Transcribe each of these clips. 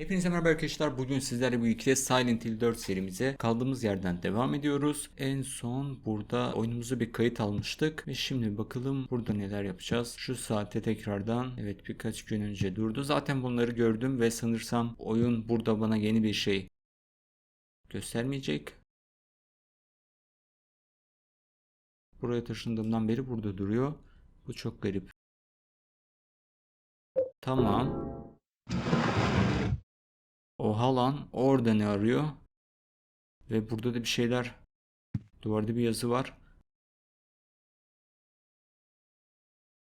Hepinize merhaba arkadaşlar. Bugün sizlerle birlikte Silent Hill 4 serimize kaldığımız yerden devam ediyoruz. En son burada oyunumuzu bir kayıt almıştık ve şimdi bakalım burada neler yapacağız. Şu saate tekrardan evet birkaç gün önce durdu. Zaten bunları gördüm ve sanırsam oyun burada bana yeni bir şey göstermeyecek. Buraya taşındığımdan beri burada duruyor. Bu çok garip. Tamam. Oha lan orada ne arıyor? Ve burada da bir şeyler. Duvarda bir yazı var.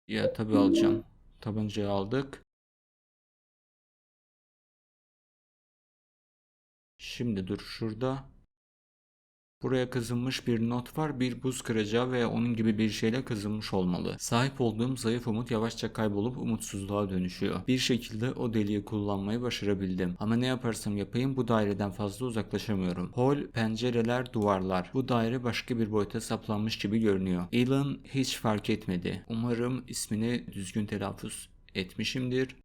Ya tabii alacağım. Tabancayı aldık. Şimdi dur şurada. Buraya kazınmış bir not var. Bir buz kıracağı ve onun gibi bir şeyle kazınmış olmalı. Sahip olduğum zayıf umut yavaşça kaybolup umutsuzluğa dönüşüyor. Bir şekilde o deliği kullanmayı başarabildim. Ama ne yaparsam yapayım bu daireden fazla uzaklaşamıyorum. Hol, pencereler, duvarlar. Bu daire başka bir boyuta saplanmış gibi görünüyor. Elon hiç fark etmedi. Umarım ismini düzgün telaffuz etmişimdir.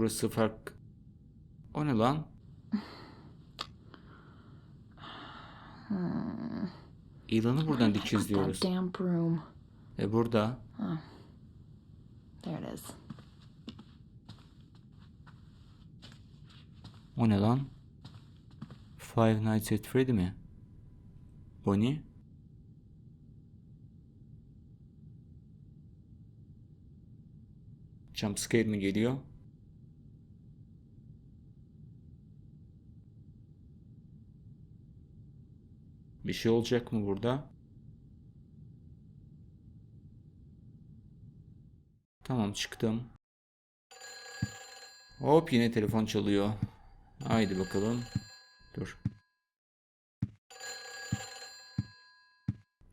Burası fark... O ne lan? Elon'u buradan dikizliyoruz. Damn broom. E burada. There it is. O ne lan? Five Nights at Freddy mi? Bonnie? Jumpscare mi geliyor? Bir şey olacak mı burada? Tamam çıktım. Hop yine telefon çalıyor. Haydi bakalım. Dur.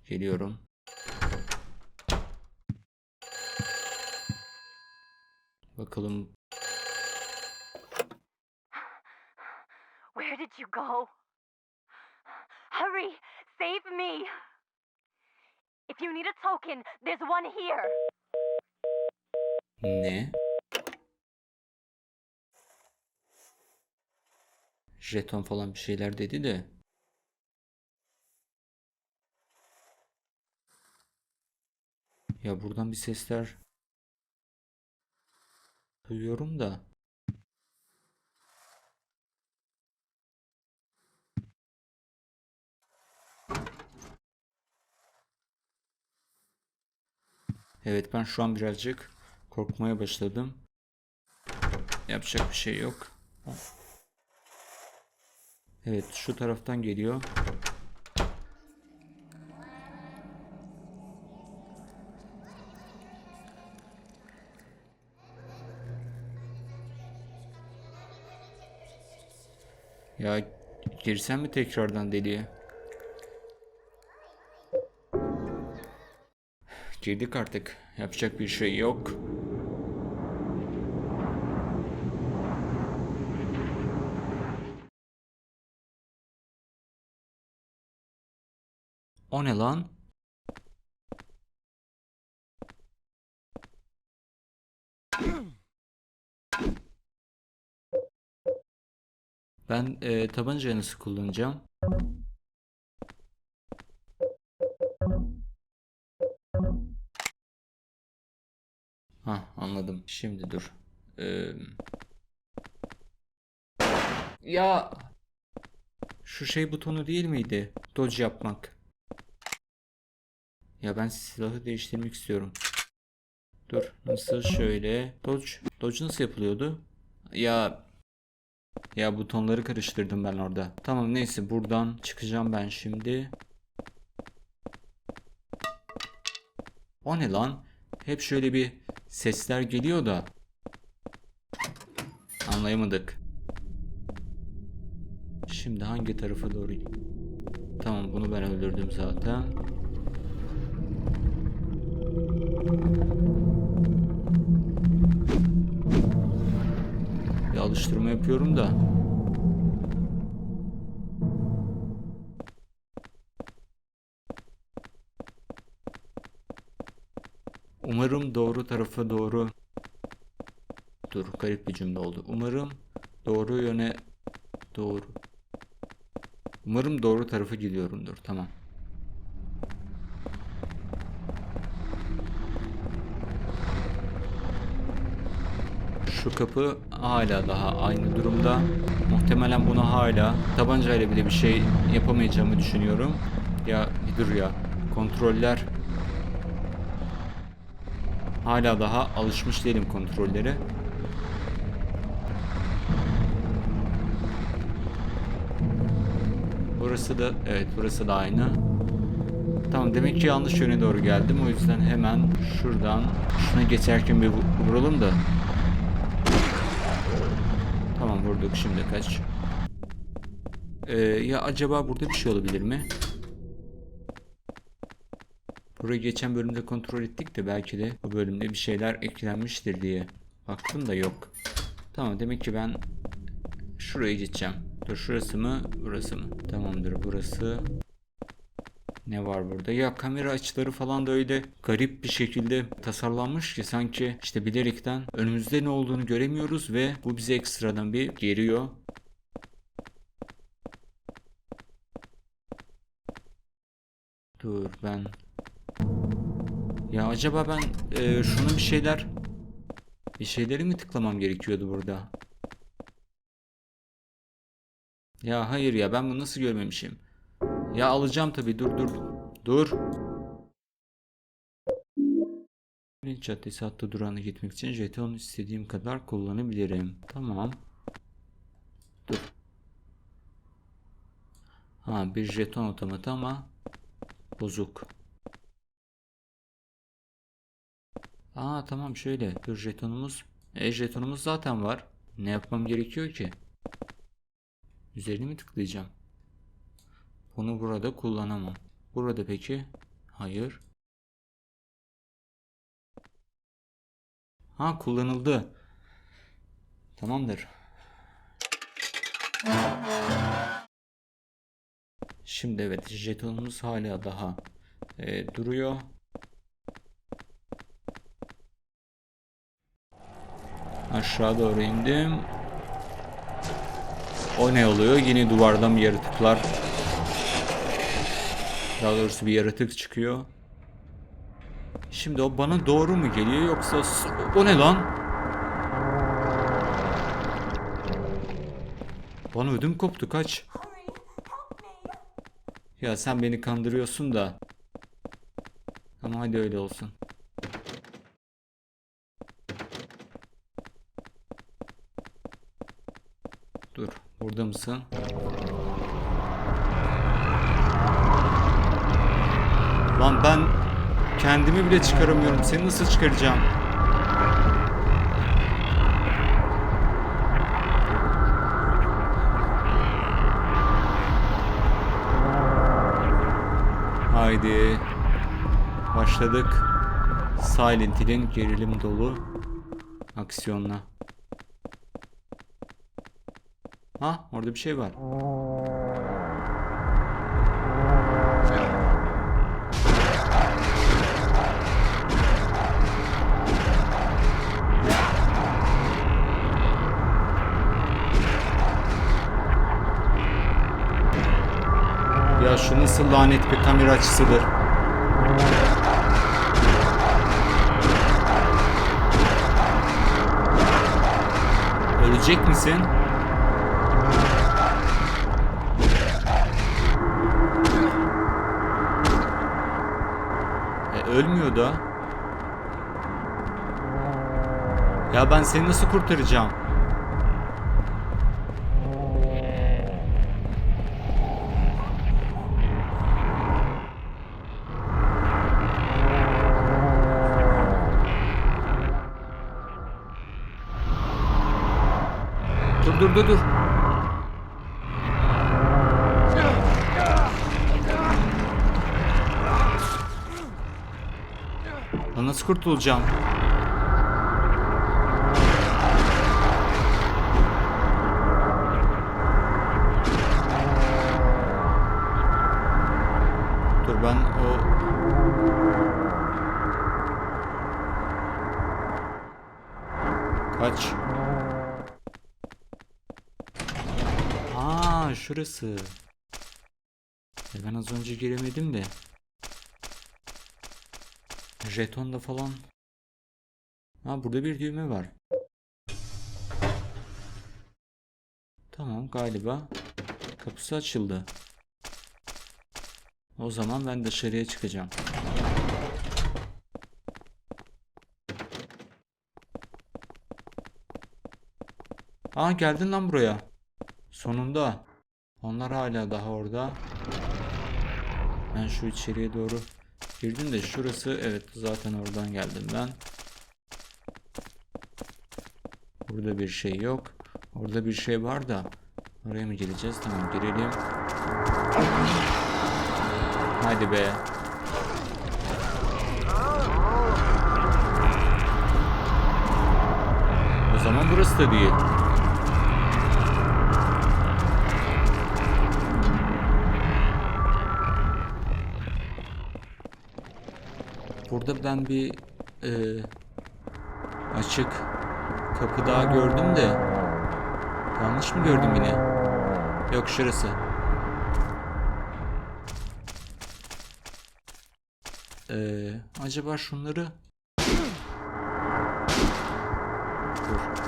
Geliyorum. Bakalım. Me! If you need a token, there's one here. Ne? Jeton falan bir şeyler dedi de. Ya buradan bir sesler duyuyorum da. Evet ben şu an birazcık korkmaya başladım. Yapacak bir şey yok. Evet şu taraftan geliyor. Ya girsem mi tekrardan deliye? Girdik artık. Yapacak bir şey yok. O ne lan? Ben e, tabancayı nasıl kullanacağım? Ha anladım. Şimdi dur. Ee, ya şu şey butonu değil miydi? Dodge yapmak. Ya ben silahı değiştirmek istiyorum. Dur nasıl şöyle. Dodge. Dodge nasıl yapılıyordu? Ya ya butonları karıştırdım ben orada. Tamam neyse buradan çıkacağım ben şimdi. O ne lan? Hep şöyle bir sesler geliyor da anlayamadık. Şimdi hangi tarafa doğru? Tamam bunu ben öldürdüm zaten. Bir alıştırma yapıyorum da. Doğru tarafa doğru Dur garip bir cümle oldu. Umarım doğru yöne doğru. Umarım doğru tarafa gidiyorumdur. Tamam. Şu kapı hala daha aynı durumda. Muhtemelen buna hala tabancayla bile bir şey yapamayacağımı düşünüyorum. Ya bir dur ya. Kontroller Hala daha alışmış değilim kontrollere. Burası da evet burası da aynı. Tamam demek ki yanlış yöne doğru geldim. O yüzden hemen şuradan şuna geçerken bir vu- vuralım da. Tamam vurduk şimdi kaç. Ee, ya acaba burada bir şey olabilir mi? Burayı geçen bölümde kontrol ettik de belki de bu bölümde bir şeyler eklenmiştir diye. Baktım da yok. Tamam demek ki ben şuraya gideceğim. Dur şurası mı? Burası mı? Tamamdır burası. Ne var burada? Ya kamera açıları falan da öyle garip bir şekilde tasarlanmış ki sanki işte bilerekten önümüzde ne olduğunu göremiyoruz ve bu bizi ekstradan bir geriyor. Dur ben ya acaba ben e, şuna bir şeyler bir şeyleri mi tıklamam gerekiyordu burada? Ya hayır ya ben bunu nasıl görmemişim? Ya alacağım tabii dur dur dur. Bilinç Caddesi hattı durağına gitmek için jeton istediğim kadar kullanabilirim. Tamam. Dur. Ha bir jeton otomatı ama bozuk. Aa tamam şöyle. Dur jetonumuz. E jetonumuz zaten var. Ne yapmam gerekiyor ki? Üzerine mi tıklayacağım? Bunu burada kullanamam. Burada peki? Hayır. Ha kullanıldı. Tamamdır. Şimdi evet jetonumuz hala daha e, duruyor. Aşağı doğru indim. O ne oluyor? Yine duvardan bir yaratıklar. Daha doğrusu bir yaratık çıkıyor. Şimdi o bana doğru mu geliyor yoksa o ne lan? Bana ödüm koptu kaç. Ya sen beni kandırıyorsun da. Ama hadi öyle olsun. Dur, burada mısın? Lan ben kendimi bile çıkaramıyorum. Seni nasıl çıkaracağım? Haydi. Başladık. Silent Hill'in gerilim dolu aksiyonla. Ha, orada bir şey var. Ya şu nasıl lanet bir kamera açısıdır. Ölecek misin? Ölmüyor da. Ya ben seni nasıl kurtaracağım? Dur dur dur dur. Nasıl kurtulacağım? Dur ben o... Kaç. Aa şurası. Jetonda falan. Ha burada bir düğme var. Tamam galiba kapısı açıldı. O zaman ben dışarıya çıkacağım. Aa geldin lan buraya. Sonunda. Onlar hala daha orada. Ben şu içeriye doğru girdim de şurası evet zaten oradan geldim ben. Burada bir şey yok. Orada bir şey var da oraya mı gireceğiz? Tamam girelim. Hadi be. O zaman burası da değil. Burada ben bir e, açık kapı daha gördüm de yanlış mı gördüm yine? Yok şurası. Ee, acaba şunları Dur.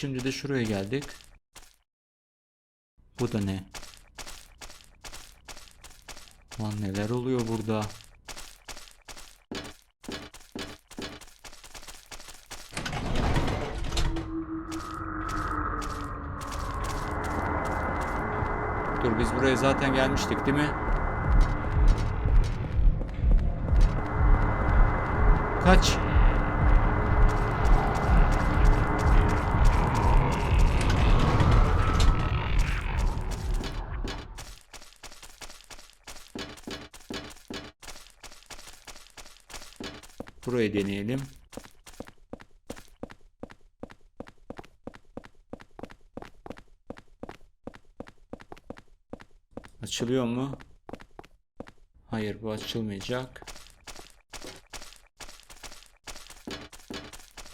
Şimdi de şuraya geldik. Bu da ne? Lan neler oluyor burada? Dur biz buraya zaten gelmiştik değil mi? Kaç. Burayı deneyelim. Açılıyor mu? Hayır bu açılmayacak.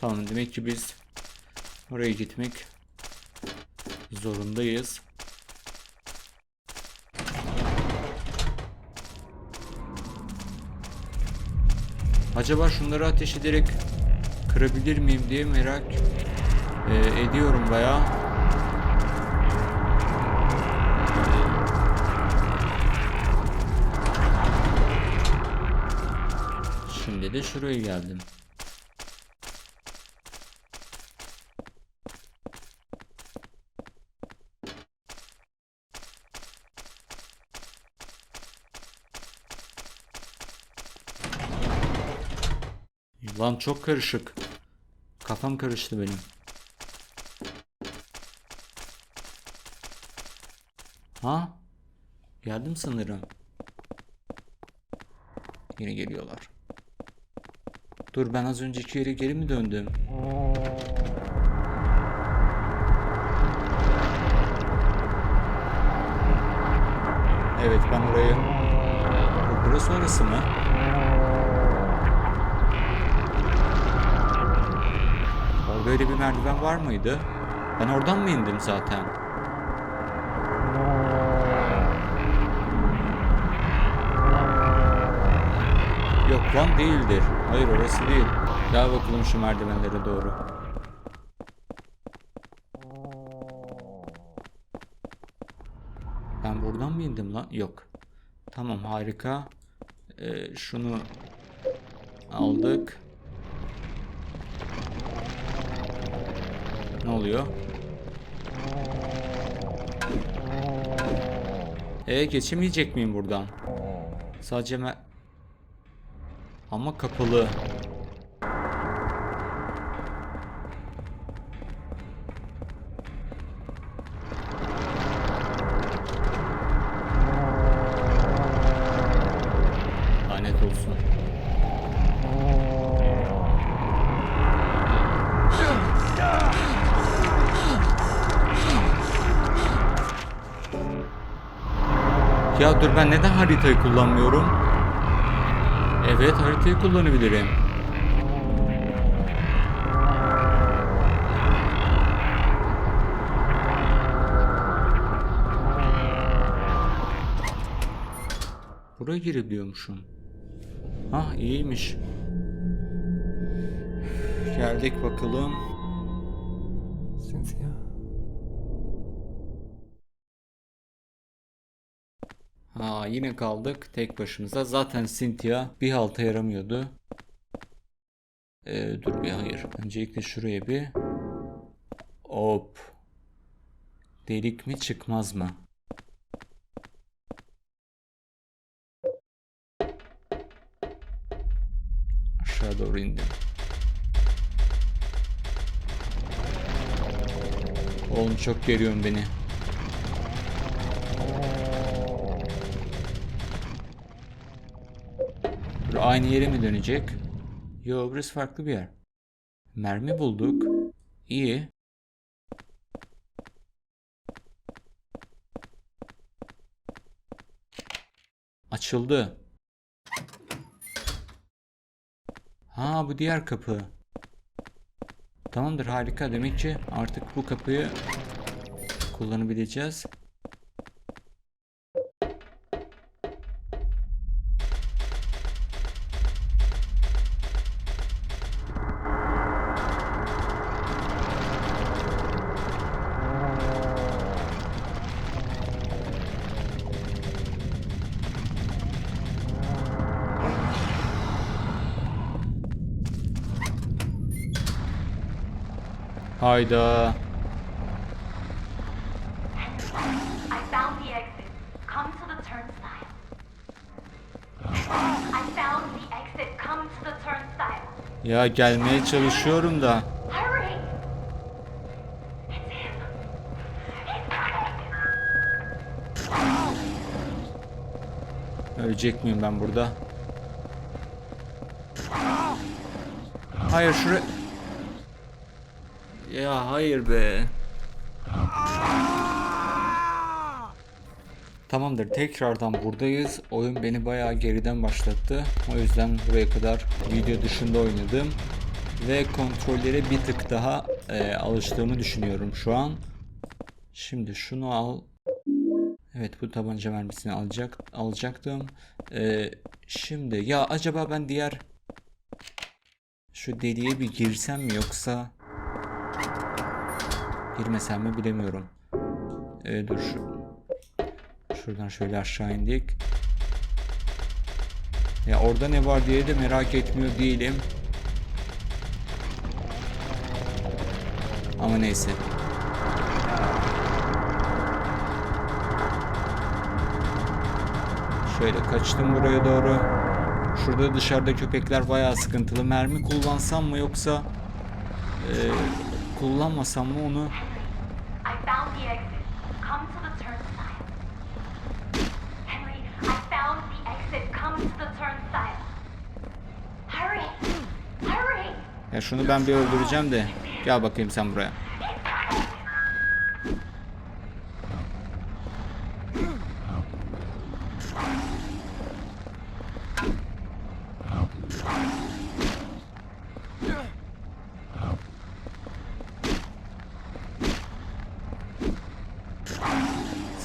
Tamam demek ki biz oraya gitmek zorundayız. Acaba şunları ateş ederek kırabilir miyim diye merak e, ediyorum bayağı. Şimdi de şuraya geldim. Lan çok karışık. Kafam karıştı benim. Ha? Geldim sanırım. Yine geliyorlar. Dur ben az önceki yere geri mi döndüm? Evet ben orayı... Bu- Burası orası mı? Orada öyle bir merdiven var mıydı? Ben oradan mı indim zaten? Yok lan değildir. Hayır orası değil. Gel bakalım şu merdivenlere doğru. Ben buradan mı indim lan? Yok. Tamam harika. Ee, şunu aldık. Ne oluyor? E geçemeyecek miyim buradan? Sadece me ama kapalı. Dur ben neden haritayı kullanmıyorum? Evet haritayı kullanabilirim. Buraya girebiliyormuşum. Ah iyiymiş. Geldik bakalım. Ha yine kaldık tek başımıza. Zaten Cynthia bir halta yaramıyordu. Ee, dur bir hayır. Öncelikle şuraya bir. Hop. Delik mi çıkmaz mı? Aşağı doğru indim. Oğlum çok geriyorsun beni. Aynı yere mi dönecek? Yo burası farklı bir yer. Mermi bulduk. İyi. Açıldı. Ha bu diğer kapı. Tamamdır harika. Demek ki artık bu kapıyı kullanabileceğiz. Turnstile. Ya gelmeye çalışıyorum da. Ölecek miyim ben burada? Hayır şuraya... Ya hayır be. Tamamdır tekrardan buradayız. Oyun beni bayağı geriden başlattı. O yüzden buraya kadar video dışında oynadım. Ve kontrollere bir tık daha e, alıştığımı düşünüyorum şu an. Şimdi şunu al. Evet bu tabanca mermisini alacak alacaktım. Ee, şimdi ya acaba ben diğer şu deliğe bir girsem mi yoksa girmesem mi bilemiyorum. Ee, dur şu şuradan şöyle aşağı indik. Ya orada ne var diye de merak etmiyor değilim. Ama neyse. Şöyle kaçtım buraya doğru. Şurada dışarıda köpekler bayağı sıkıntılı. Mermi kullansam mı yoksa e, kullanmasam mı onu I found the exit. Come to the turnstile. Henry, I found the exit. Come to the turnstile. Hurry! Hurry! ya şunu ben bir öldüreceğim de gel bakayım sen buraya.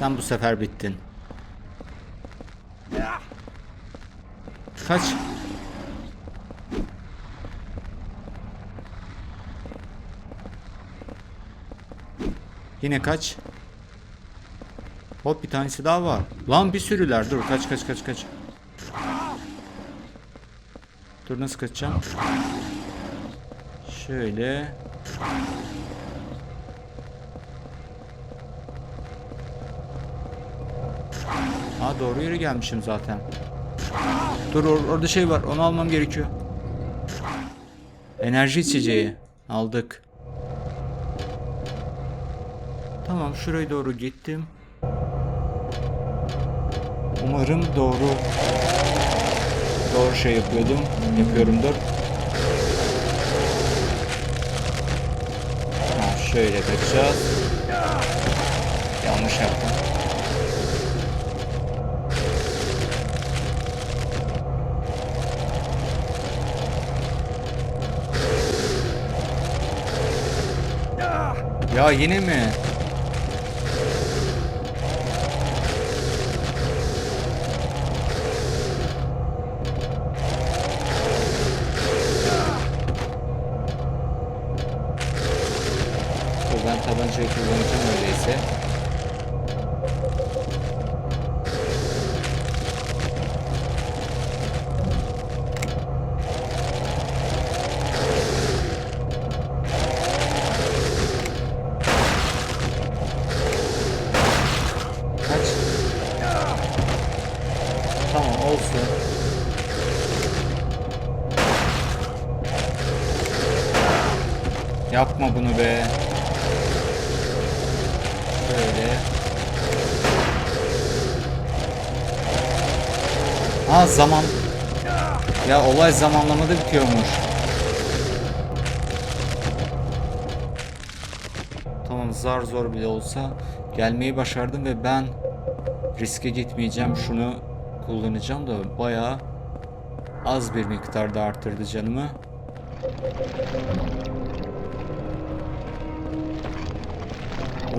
Sen bu sefer bittin. Kaç. Yine kaç. Hop bir tanesi daha var. Lan bir sürüler. Dur kaç kaç kaç kaç. Dur nasıl kaçacağım? Şöyle. Ha doğru yere gelmişim zaten. Dur or- orada şey var. Onu almam gerekiyor. Enerji içeceği. Aldık. Tamam şuraya doğru gittim. Umarım doğru doğru şey yapıyordum. Yapıyorumdur. Ha, şöyle kaçacağız. Yanlış yaptım. Ya yine mi? Tamam olsun. Yapma bunu be. Şöyle. Ha zaman. Ya olay zamanlamada bitiyormuş. Tamam zar zor bile olsa gelmeyi başardım ve ben riske gitmeyeceğim şunu kullanacağım da bayağı az bir miktarda arttırdı canımı.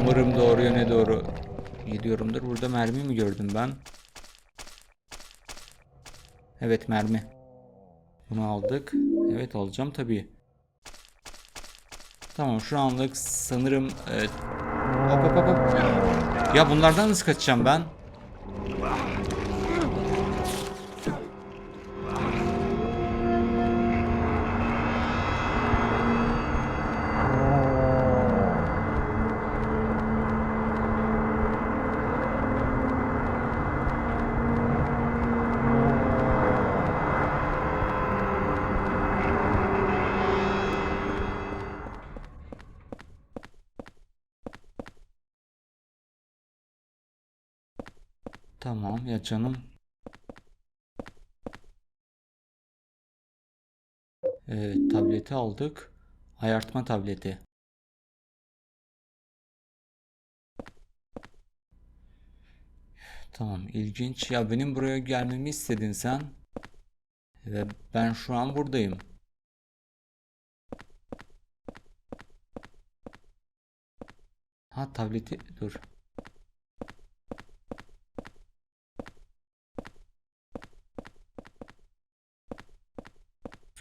Umarım doğru yöne doğru gidiyorumdur. Burada mermi mi gördüm ben? Evet mermi. Bunu aldık. Evet alacağım tabii. Tamam şu anlık sanırım evet. Hop hop hop hop. Ya bunlardan nasıl kaçacağım ben? Ya canım. Evet tableti aldık. Ayartma tableti. Tamam ilginç. Ya benim buraya gelmemi istedin sen. Ve ben şu an buradayım. Ha tableti dur.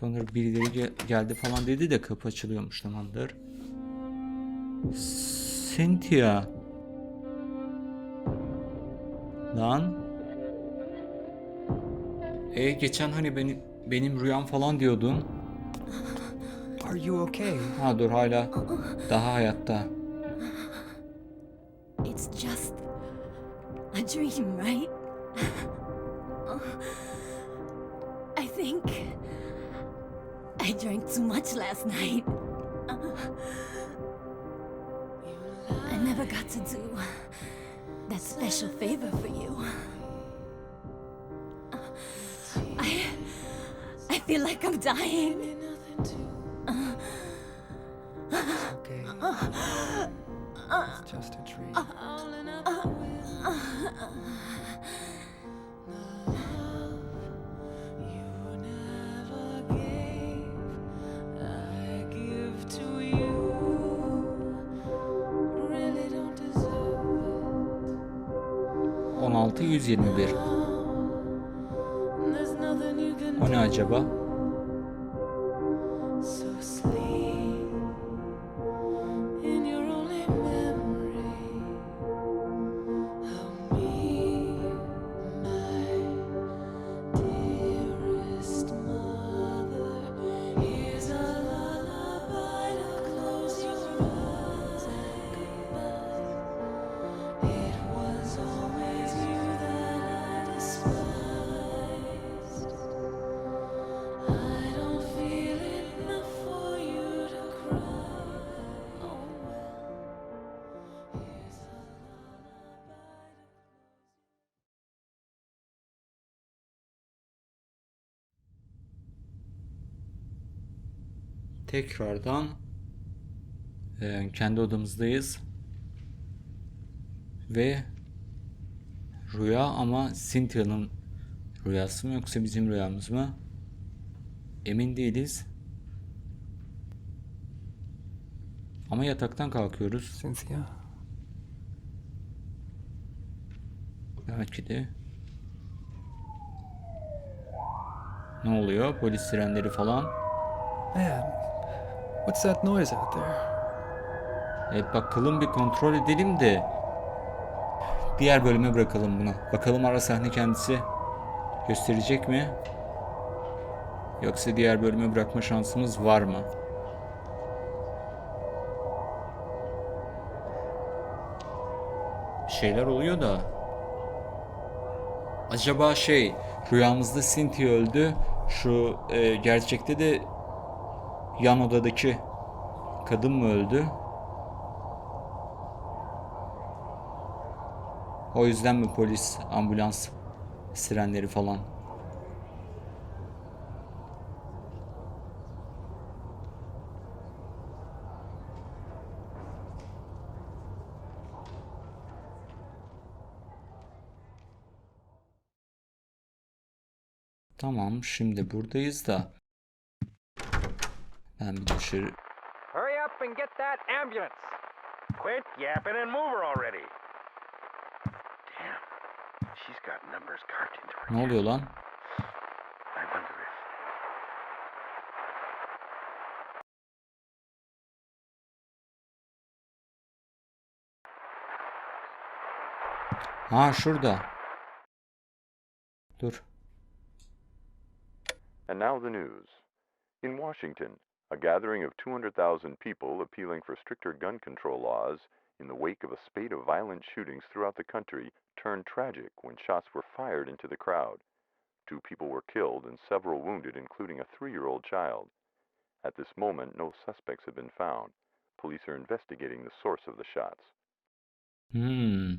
Sonra birileri ge- geldi falan dedi de kapı açılıyormuş tamamdır. Cynthia. Lan. E geçen hani benim benim rüyam falan diyordun. Are you okay? Ha dur hala daha hayatta. It's just a dream, right? I drank too much last night. I never got to do that special favor for you. I I feel like I'm dying. Okay. It's just a dream. 121. There's nothing you can O ne acaba? Tekrardan e, kendi odamızdayız. Ve rüya ama Cynthia'nın rüyası mı yoksa bizim rüyamız mı? Emin değiliz. Ama yataktan kalkıyoruz. Cynthia. Belki de. Ne oluyor? Polis sirenleri falan. Man, what's that noise out there? Evet bakalım bir kontrol edelim de. Diğer bölüme bırakalım bunu. Bakalım ara sahne kendisi gösterecek mi? Yoksa diğer bölüme bırakma şansımız var mı? Bir şeyler oluyor da. Acaba şey rüyamızda Cynthia öldü. Şu e, gerçekte de yan odadaki kadın mı öldü? O yüzden mi polis, ambulans, sirenleri falan? Tamam, şimdi buradayız da. Ben bir dışarı... Hurry up and get that ambulance. Quit yapping and move her already. Damn. She's got numbers carved into her. Ne oluyor lan? I wonder if. Ha şurada. Dur. And now the news. In Washington, a gathering of 200,000 people appealing for stricter gun control laws in the wake of a spate of violent shootings throughout the country turned tragic when shots were fired into the crowd. Two people were killed and several wounded, including a three year old child. At this moment, no suspects have been found. Police are investigating the source of the shots. Hmm.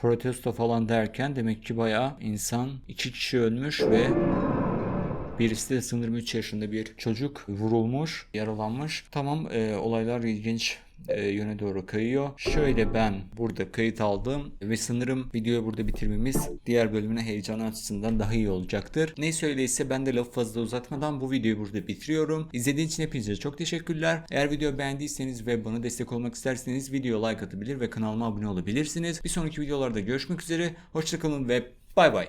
Protesto falan derken demek ki bayağı insan iki kişi ölmüş ve birisi de sanırım 3 yaşında bir çocuk vurulmuş, yaralanmış. Tamam e, olaylar ilginç e, yöne doğru kayıyor. Şöyle ben burada kayıt aldım ve sanırım videoyu burada bitirmemiz diğer bölümüne heyecan açısından daha iyi olacaktır. Neyse öyleyse ben de lafı fazla uzatmadan bu videoyu burada bitiriyorum. İzlediğiniz için hepinize çok teşekkürler. Eğer videoyu beğendiyseniz ve bana destek olmak isterseniz videoya like atabilir ve kanalıma abone olabilirsiniz. Bir sonraki videolarda görüşmek üzere. Hoşçakalın ve bay bay.